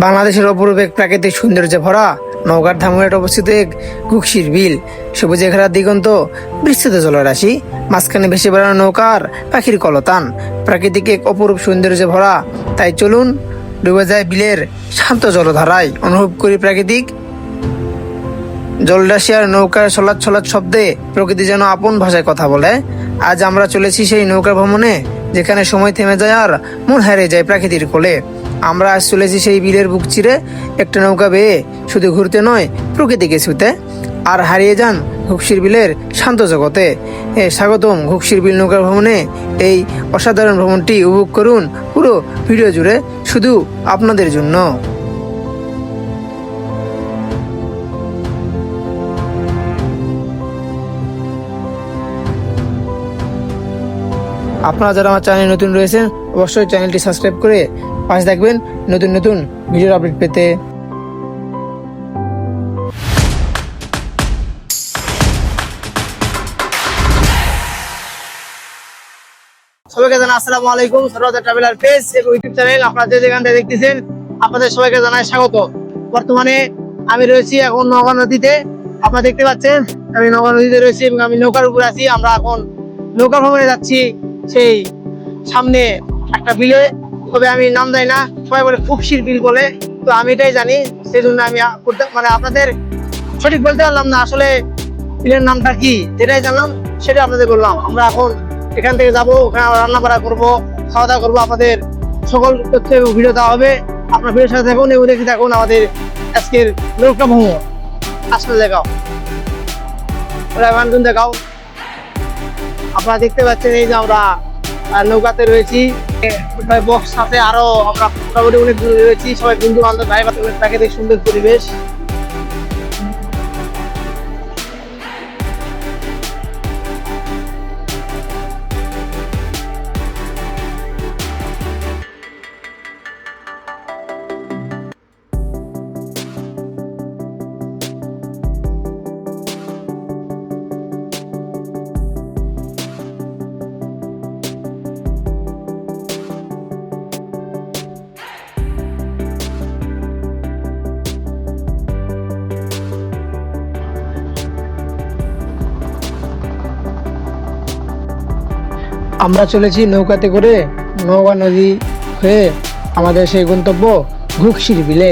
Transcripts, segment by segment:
বাংলাদেশের অপরূপ এক প্রাকৃতিক সৌন্দর্যে ভরা নৌকার ধামুয়াট অবস্থিত এক গুকশির বিল। সবুজে ঘেরা দিগন্ত বিস্তৃত জলরাশি। মাঝখানে ভেসে বেড়ানো নৌকার পাখির কলতান। প্রাকৃতিক এক অপরূপ সৌন্দর্যে ভরা। তাই চলুন ডুবে যায় বিলের শান্ত জলধারায় অনুভব করি প্রাকৃতিক। জলরাশি আর নৌকার ছলাৎ ছলাৎ শব্দে প্রকৃতি যেন আপন ভাষায় কথা বলে। আজ আমরা চলেছি সেই নৌকা ভ্রমণে, যেখানে সময় থেমে যায় আর মন হারিয়ে যায় প্রকৃতির কোলে। আমরা আজ চলেছি সেই বিলের বুক চিরে, একটা নৌকা বেয়ে শুধু ঘুরতে নয় প্রকৃতিকে ছুতে। আর হারিয়ে যান ঘুকশির বিলের শান্ত জগতে। স্বাগতম ঘুকশির বিল নৌকা ভ্রমণে। এই অসাধারণ ভ্রমণটি উপভোগ করুন পুরো ভিডিও জুড়ে শুধু আপনাদের জন্য। আপনারা যারা আমার চ্যানেলে নতুন রয়েছেন, অবশ্যই চ্যানেলটি সাবস্ক্রাইব করে পাশে থাকবেন নতুন নতুন ভিডিওর আপডেট পেতে। সবাইকে জানাই আসসালামু আলাইকুম সরওয়ার ট্রাভেলার পেজ এবং ইউটিউব চ্যানেল। আপনারা যে যেখান থেকে দেখতেছেন, আপনাদের সবাইকে জানাই স্বাগত। বর্তমানে আমি রয়েছি এখন নৌকা নদীতে। আপনারা দেখতে পাচ্ছেন, আমি নৌকা নদীতে রয়েছি এবং আমি নৌকার উপর আছি। আমরা এখন নৌকা ভ্রমণে যাচ্ছি সেই সামনে একটা বিলে তবে আমি নাম দেয় না, সবাই বলে ফুকশির বিল বলে। তো আমি এটাই জানি সেই জন্য আমি মানে আপনাদের সঠিক বলতে পারলাম না, আসলে বিলের নামটা কি, যেটাই জানলাম সেটা আপনাদের বললাম। আমরা এখন এখান থেকে যাব, ওখানে রান্না বাড়া করব, খাওয়া দাওয়া করব, আপনাদের সকল তথ্য ভিডিও দেওয়া হবে। আপনার ভিডিওর সাথে থাকুন, এবং দেখে থাকুন আমাদের আজকের নৌকা ভ্রমণ। আসলে দেখাও। দেখাও। আপনারা দেখতে পাচ্ছেন, এই যে আমরা নৌকাতে রয়েছি। বক্স সাথে আরও আমরা মোটামুটি দূরে রয়েছি। সবাই বন্ধু বান্ধব ভাই বাচ্চা প্রাকৃতিক সুন্দর পরিবেশ। আমরা চলেছি নৌকাতে করে নৌকা নদী হয়ে আমাদের সেই গন্তব্য ঘুকশির বিলে।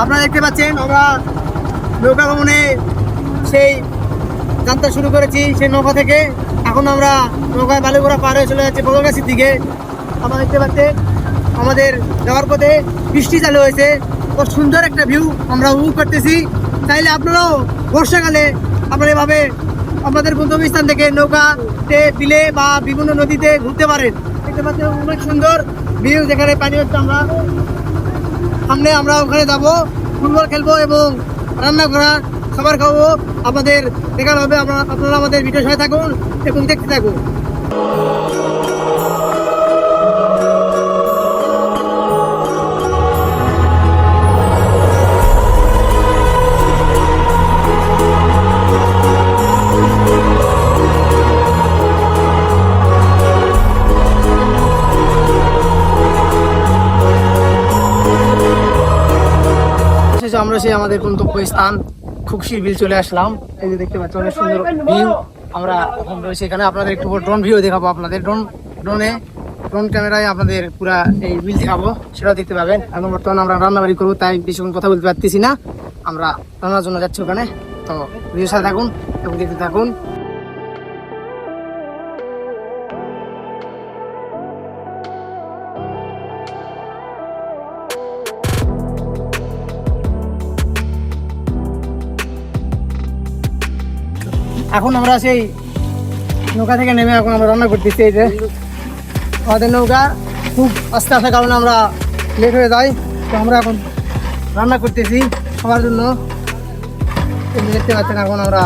আপনারা দেখতে পাচ্ছেন, আমরা নৌকা ভ্রমণে সেই যাত্রা শুরু করেছি সেই নৌকা থেকে। এখন আমরা নৌকায় বালুগোড়া পার হয়ে চলে যাচ্ছি বগলগাছির দিকে। আপনারা দেখতে পাচ্ছেন, আমাদের যাওয়ার পথে বৃষ্টি চালু হয়েছে। খুব সুন্দর একটা ভিউ আমরা উপভোগ করতেছি। চাইলে আপনারাও বর্ষাকালে আপনারা এভাবে আপনাদের গন্তব্যস্থান থেকে নৌকাতে বিলে বা বিভিন্ন নদীতে ঘুরতে পারেন। দেখতে পাচ্ছেন, অনেক সুন্দর ভিউ যেখানে পানি হচ্ছে আমরা। সামনে আমরা ওখানে যাব, ফুটবল খেলব এবং রান্না করা খাবার খাব। আমাদের দেখানো হবে, আপনারা আমাদের ভিডিও সাথে থাকুন এবং দেখতে থাকুন। শেষে আমাদের গন্তব্য স্থান খুকশির বিল চলে আসলাম। এই যে দেখতে পাচ্ছি অনেক সুন্দর ভিউ। আমরা এখন রয়েছি এখানে। আপনাদের একটু ড্রোন ভিউ দেখাবো আপনাদের। ড্রোন ড্রোনে ড্রোন ক্যামেরায় আপনাদের পুরা এই বিল দেখাবো। সেটাও দেখতে পাবেন। এখন বর্তমানে আমরা রান্নাবাড়ি করব, তাই বেশিক্ষণ কথা বলতে পারতেছি না। আমরা রান্নার জন্য যাচ্ছি ওখানে। তো ভিডিওর সাথে থাকুন এবং দেখতে থাকুন। এখন আমরা সেই নৌকা থেকে নেমে এখন আমরা রান্না করতেছি এই যে। আমাদের নৌকা খুব আস্তে আস্তে কারণে আমরা লেট হয়ে যাই। তো আমরা এখন রান্না করতেছি সবার জন্য। দেখতে পাচ্ছেন এখন আমরা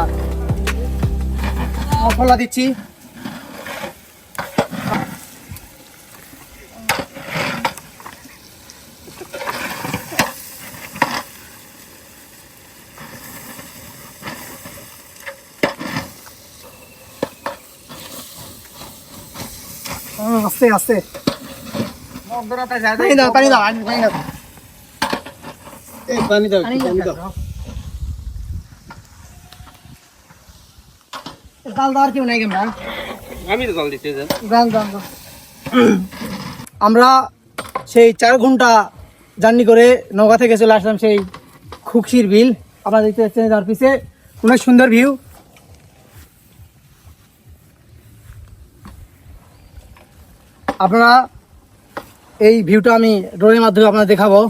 মশলা দিচ্ছি। হুম, আস্তে আস্তে পানি দাও পানি দাও পানি পানি দাও পানি দাও পানি পানি দাও। দাও দেওয়ার কেউ নাই কেমন আমি তো জল দিতে যাই। গান গান গান। আমরা সেই চার ঘণ্টা জার্নি করে নৌকা থেকে চলে আসলাম সেই খুকশির বিল। আপনারা দেখতে পাচ্ছেন তার পিছে। অনেক সুন্দর ভিউ। আপনারা এই ভিউটা আমি ড্রোনের মাধ্যমে আপনারা দেখাবো।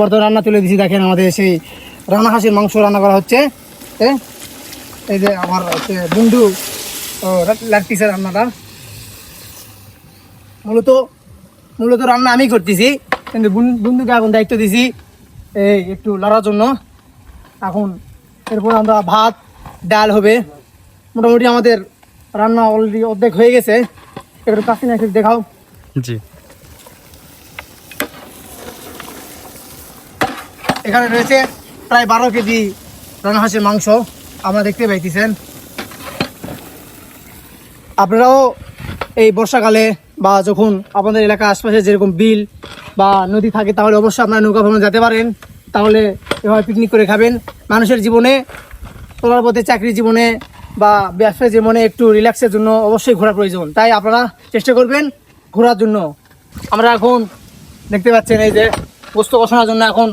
বর্তমান রান্না তুলে দিছি, দেখেন আমাদের সেই রান্না হাঁসের মাংস রান্না করা হচ্ছে। এই যে আমার হচ্ছে বন্ধু লাগতেছে রান্নাটা। মূলত মূলত রান্না আমি করতেছি, কিন্তু বন্ধুকে এখন দায়িত্ব দিছি, এই একটু লড়ার জন্য। এখন এরপর আমরা ভাত, ডাল হবে। মোটামুটি আমাদের রান্না অলরেডি অর্ধেক হয়ে গেছে। এবার কাছে না দেখাও। জি। এখানে রয়েছে প্রায় বারো কেজি রান্না হাঁসের মাংস আপনারা দেখতে পাইতেছেন। আপনারাও এই বর্ষাকালে বা যখন আপনাদের এলাকার আশপাশে যেরকম বিল বা নদী থাকে, তাহলে অবশ্যই আপনারা নৌকা ভ্রমণে যেতে পারেন। তাহলে এভাবে পিকনিক করে খাবেন। মানুষের জীবনে চলার পথে চাকরি জীবনে বা ব্যবসায় জীবনে একটু রিল্যাক্সের জন্য অবশ্যই ঘোরা প্রয়োজন। তাই আপনারা চেষ্টা করবেন ঘোরার জন্য। আমরা এখন দেখতে পাচ্ছেন এই যে বস্তু বসানোর জন্য এখন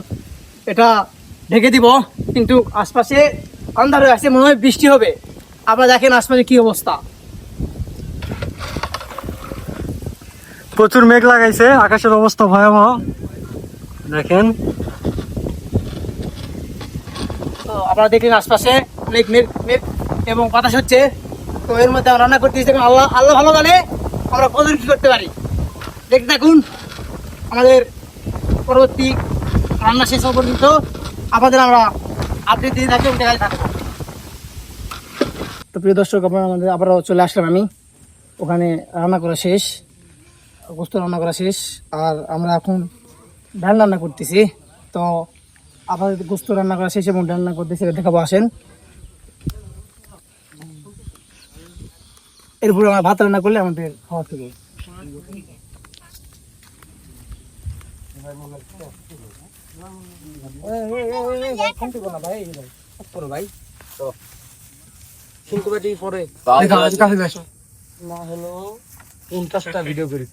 এটা ঢেকে দিব কিন্তু আশপাশে অন্ধার হয়ে আছে মনে হয় বৃষ্টি হবে। আপনারা দেখেন আশপাশে কি অবস্থা। প্রচুর মেঘ লাগাইছে আকাশের অবস্থা ভয়াবহ। দেখেন। তো আপনারা দেখলেন আশপাশে অনেক মেঘ মেঘ এবং বাতাস হচ্ছে। তো এর মধ্যে আমরা রান্না করতে দেখুন আল্লাহ আল্লাহ ভালো জানে আমরা কত কি করতে পারি। দেখতে থাকুন আমাদের পরবর্তী রান্না শেষ হওয়া পর্যন্ত আপনাদের আমরা আপডেট দিয়ে থাকি এবং দেখাতে থাকব তো প্রিয় দর্শক, আপনারা আমাদের আবারও চলে আসলাম আমি। ওখানে রান্না করা শেষ গোস্ত রান্না করা শেষ, আর আমরা এখন ডাল রান্না করতেছি। তো আপনাদের গোস্ত রান্না করা শেষ এবং ডাল রান্না করতেছি দেখাবো, আসেন। এরপর আমরা ভাত রান্না করলে আমাদের খাওয়া থেকে ভাই পরে। দেখা আজ না হলো পঞ্চাশটা ভিডিও করি।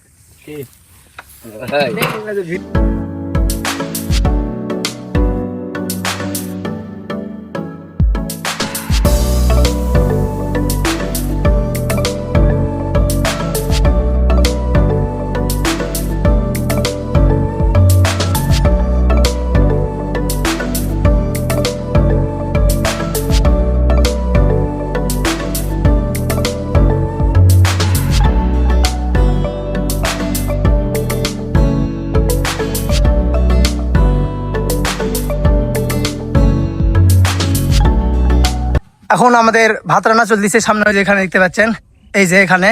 এখন আমাদের ভাত রান্না চলতেছে সামনে ওই যে এখানে দেখতে পাচ্ছেন। এই যে এখানে।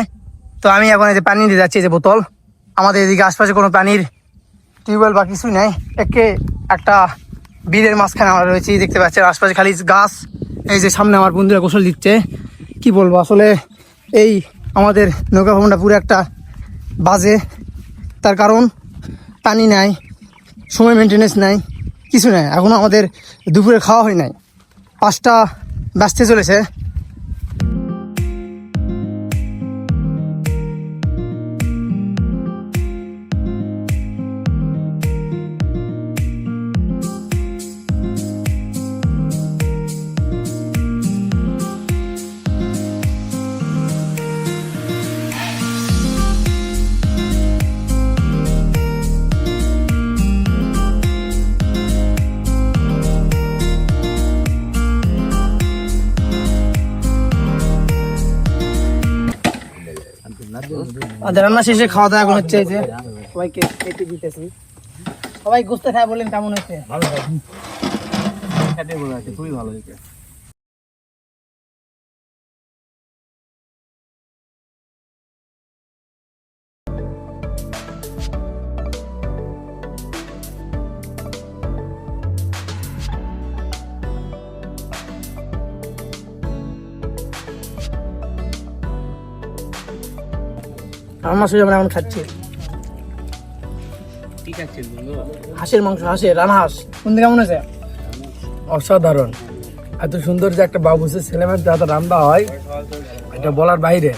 তো আমি এখন এই যে পানি দিয়ে যাচ্ছি, এই যে বোতল। আমাদের এদিকে আশপাশে কোনো পানির টিউবওয়েল বা কিছুই নাই। একে একটা বীরের মাঝখানে আমরা রয়েছি, দেখতে পাচ্ছেন। আশপাশে খালি গাছ। এই যে সামনে আমার বন্ধুরা গোসল দিচ্ছে। কি বলব, আসলে এই আমাদের নৌকা ভবনটা পুরো একটা বাজে। তার কারণ, পানি নাই, সময় মেনটেনেন্স নাই, কিছু নাই। এখনও আমাদের দুপুরে খাওয়া হয় নাই। পাঁচটা বাঁচতে চলেছে। আর রান্না শেষে খাওয়া দাওয়া এখন হচ্ছে এই যে সবাইকে খেতে দিতেছি। সবাই গুছতে খায় বললেন কেমন হয়েছে, খুবই ভালো হয়েছে। রান্না শেষে আমরা এখন খাচ্ছি। হাঁসের মাংস হাঁসের রানা হাঁস। শুনতে কেমন আছে অসাধারণ। এত সুন্দর যে একটা বাবুসের ছেলে মেয়ের যাতে রান্না হয় এটা বলার বাইরে।